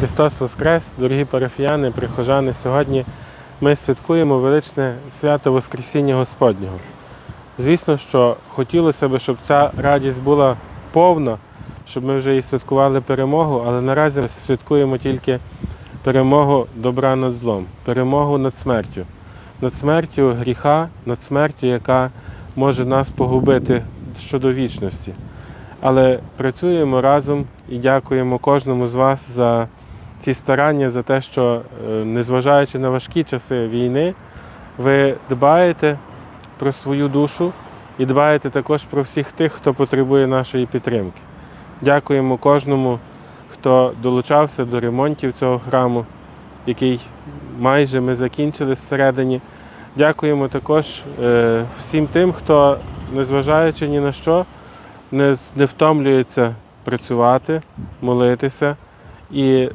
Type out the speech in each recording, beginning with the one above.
Христос Воскрес, дорогі парафіяни, прихожани. Сьогодні ми святкуємо величне свято Воскресіння Господнього. Звісно, що хотілося б, щоб ця радість була повна, щоб ми вже і святкували перемогу, але наразі святкуємо тільки перемогу добра над злом, перемогу над смертю, над смертю гріха, над смертю, яка може нас погубити щодо вічності. Але працюємо разом і дякуємо кожному з вас за ці старання, за те, що, е, незважаючи на важкі часи війни, ви дбаєте про свою душу і дбаєте також про всіх тих, хто потребує нашої підтримки. Дякуємо кожному, хто долучався до ремонтів цього храму, який майже ми закінчили зсередині. Дякуємо також е, всім тим, хто, незважаючи ні на що, не, втомлюється працювати, молитися і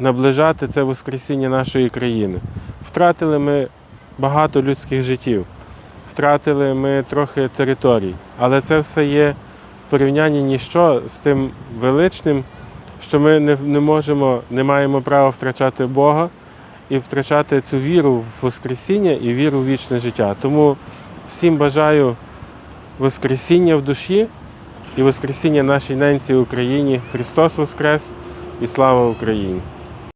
наближати це Воскресіння нашої країни. Втратили ми багато людських життів, втратили ми трохи територій, але це все є в порівнянні ніщо з тим величним, що ми не, не можемо, не маємо права втрачати Бога і втрачати цю віру в Воскресіння і віру в вічне життя. Тому всім бажаю Воскресіння в душі і Воскресіння нашій ненці Україні. Христос Воскрес і слава Україні!